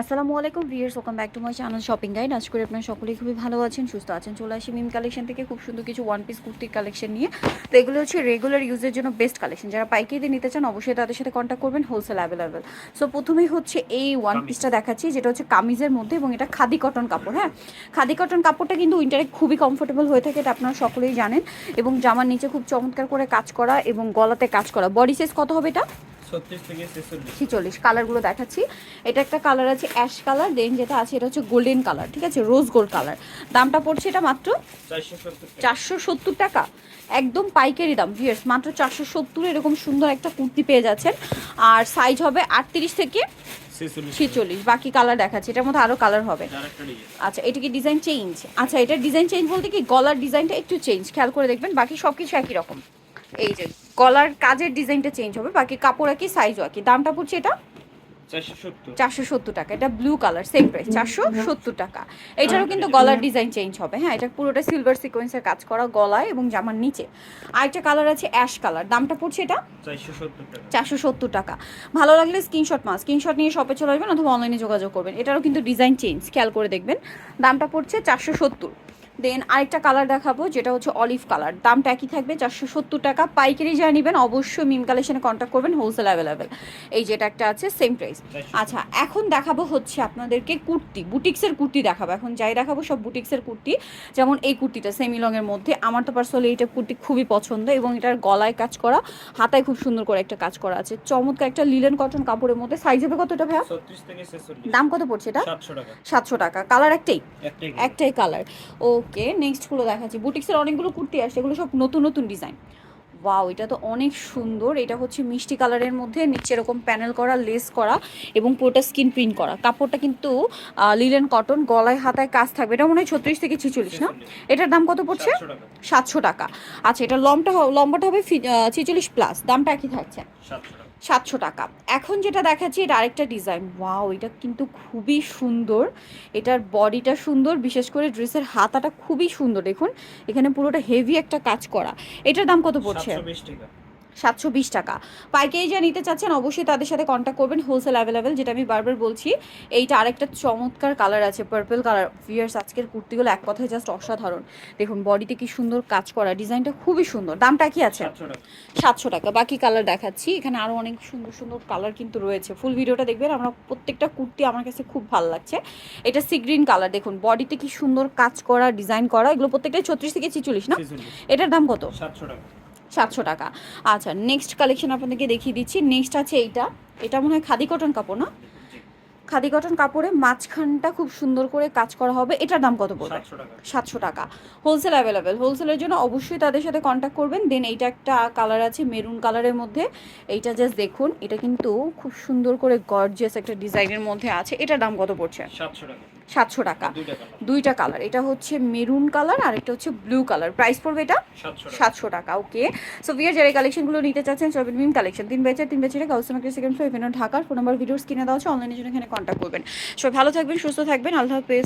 আসসালামু আলাইকুম viewers welcome back to my channel shopping guide আজ করে আপনারা সকলেই খুবই ভালো আছেন সুস্থ আছেন। চলে আসি মিম কালেকশন থেকে খুব সুন্দর কিছু ওয়ান পিস কুর্তির কালেকশন নিয়ে। তো এগুলো হচ্ছে রেগুলার ইউজের জন্য বেস্ট কালেকশন যারা পাইকারিতে নিতে চান অবশ্যই তাদের সাথে কন্ট্যাক্ট করবেন হোলসেল অ্যাভেলেবেল সো প্রথমেই হচ্ছে এই ওয়ান পিসটা দেখাচ্ছি যেটা হচ্ছে কামিজের মধ্যে এবং এটা খাদি কটন কাপড় হ্যাঁ? খাদি কটন কাপড়টা কিন্তু উইন্টারে খুবই কমফোর্টেবল হয়ে থাকে এটা আপনারা সকলেই জানেন। এবং জামার নিচে খুব চমৎকার করে কাজ করা এবং গলাতে কাজ করা। বডি সাইজ কত হবে এটা? ছেচল্লিশ। কালারগুলো দেখাচ্ছি। এটা একটা কালার আছে অ্যাশ কালার দেন যেটা আছে এটা হচ্ছে গোল্ডেন কালার ঠিক আছে? রোজ গোল্ড কালার দামটা পড়ছে এটা মাত্র চারশো সত্তর টাকা। একদম পাইকারি দাম ভিয়ার্স মাত্র চারশো সত্তর এরকম সুন্দর একটা কুর্তি পেয়ে যাচ্ছেন। আর সাইজ হবে আটত্রিশ থেকে ছেচল্লিশ। বাকি কালার দেখাচ্ছি। এটার মধ্যে আরও কালার হবে। আচ্ছা এটা কি ডিজাইন চেঞ্জ আচ্ছা এটার ডিজাইন চেঞ্জ বলতে কি গলার ডিজাইনটা একটু চেঞ্জ খেয়াল করে দেখবেন বাকি সব কিছু একই রকম। এই যে গলার কাজের ডিজাইনটা চেঞ্জ হবে বাকি কাপড় একই সাইজও একই। দামটা পড়ছে এটা? চারশো সত্তর। টাকা। এটা ব্লু কালার সেম প্রাইস চারশো সত্তর টাকা। এটারও কিন্তু গলার ডিজাইন চেঞ্জ হবে হ্যাঁ? এটা পুরোটা সিলভার সিকোয়েন্সের কাজ করা গলায় এবং জামার নিচে। আরেকটা কালার আছে অ্যাশ কালার দামটা পড়ছে এটা? চারশো সত্তর টাকা। ভালো লাগলে স্ক্রিনশট মাস স্ক্রিনশট নিয়ে শপে চলে আসবেন অথবা অনলাইনে যোগাযোগ করবেন। এটারও কিন্তু ডিজাইন চেঞ্জ খেয়াল করে দেখবেন। দামটা পড়ছে চারশো সত্তর। দেন আরেকটা কালার দেখাবো যেটা হচ্ছে অলিভ কালার দামটা একই থাকবে চারশো সত্তর টাকা। পাইকারি যা নেবেন অবশ্যই মিম কালেকশনে কন্ট্যাক্ট করবেন হোলসেল অ্যাভেলেবেল এই যেটা একটা আছে সেম প্রাইস আচ্ছা এখন দেখাবো হচ্ছে আপনাদেরকে কুর্তি বুটিক্সের কুর্তি দেখাবো। এখন যাই দেখাবো সব বুটিক্সের কুর্তি। যেমন এই কুর্তিটা সেমি লংয়ের মধ্যে। আমার তো পার্সোনালি এইটা কুর্তি খুবই পছন্দ এবং এটার গলায় কাজ করা হাতায় খুব সুন্দর করে একটা কাজ করা আছে। চমৎকার একটা লিলেন কটন কাপড়ের মধ্যে। সাইজ হবে কতটা ভাইয়া? দাম কত পড়ছে এটা? সাতশো টাকা। সাতশো টাকা। কালার একটাই? একটাই কালার কালার ওকে নেক্সটগুলো দেখাচ্ছি। বুটিক্সের অনেকগুলো কুর্তি আসছে এগুলো সব নতুন নতুন ডিজাইন ওয়াও এটা তো অনেক সুন্দর। এটা হচ্ছে মিষ্টি কালারের মধ্যে নিচে এরকম প্যানেল করা লেস করা এবং পুরোটা স্কিন প্রিন্ট করা। কাপড়টা কিন্তু লিলেন কটন গলায় হাতায় কাজ থাকবে। এটা মনে হয় ছত্রিশ থেকে ছিচল্লিশ না? এটার দাম কত পড়ছে? সাতশো টাকা। আচ্ছা এটা লম্বটা লম্বাটা হবে ছিচল্লিশ প্লাস দামটা একই থাকছে। সাতশো টাকা। এখন যেটা দেখাচ্ছি, এটা আরেকটা ডিজাইন ওয়া এটা কিন্তু খুবই সুন্দর। এটার বডিটা সুন্দর, বিশেষ করে ড্রেসের হাতাটা খুবই সুন্দর। দেখুন, এখানে পুরোটা হেভি একটা কাজ করা। এটার দাম কত পড়ছে? সাতশো বিশ টাকা। পাইকারি যা নিতে চাচ্ছেন অবশ্যই তাদের সাথে কন্ট্যাক্ট করবেন হোলসেল অ্যাভেলেবেল যেটা আমি বারবার বলছি। এইটা আরেকটা চমৎকার কালার আছে পার্পল কালার ভিয়ার্স আজকের কুর্তিগুলো এক কথায় জাস্ট অসাধারণ। দেখুন বডিতে কি সুন্দর কাজ করা ডিজাইনটা খুবই সুন্দর। দামটা কি আছে? সাতশো টাকা। বাকি কালার দেখাচ্ছি। এখানে আরও অনেক সুন্দর সুন্দর কালার কিন্তু রয়েছে। ফুল ভিডিওটা দেখবেন আমরা প্রত্যেকটা কুর্তি আমার কাছে খুব ভালো লাগছে। এটা সি গ্রিন কালার দেখুন বডিতে কি সুন্দর কাজ করা ডিজাইন করা এগুলো প্রত্যেকটাই ছত্রিশ থেকে ছিচল্লিশ না? এটার দাম কত? সাতশো টাকা। সাতশো টাকা। আচ্ছা নেক্সট কালেকশন আপনাদেরকে দেখিয়ে দিচ্ছি। নেক্সট আছে এইটা। এটা মনে হয় খাদি কটন কাপড় না? খাদি কটন কাপড়ে মাঝখানটা খুব সুন্দর করে কাজ করা হবে। এটার দাম কত পড়বে? সাতশো টাকা। সাতশো টাকা। হোলসেল অ্যাভেলেবেল হোলসেলের জন্য অবশ্যই তাদের সাথে কন্ট্যাক্ট করবেন। দেন এইটা একটা কালার আছে মেরুন কালারের মধ্যে। এইটা জাস্ট দেখুন। এটা কিন্তু খুব সুন্দর করে গর্জিয়াস একটা ডিজাইনের মধ্যে আছে। এটার দাম কত পড়ছে? সাতশো টাকা। সাতশো টাকা। দুইটা কালার এটা হচ্ছে মেরুন কালার আর একটা হচ্ছে ব্লু কালার প্রাইস পড়বে এটা সাতশো টাকা। ওকে সো বিয়ার যারা কালেকশনগুলো নিতে চাচ্ছেন সবেন মিম কালেকশন তিন বেচার তিন বেচারে কাউসিমার সেকেন্ড ফ্লোর এখানে ঢাকার। ফোন নাম্বার ভিডিওস কিনে দেওয়া হচ্ছে অনলাইনের জন্য এখানে কন্ট্যাক্ট করবেন। সবাই ভালো থাকবেন সুস্থ থাকবেন। আল্লাহ হাফেজ।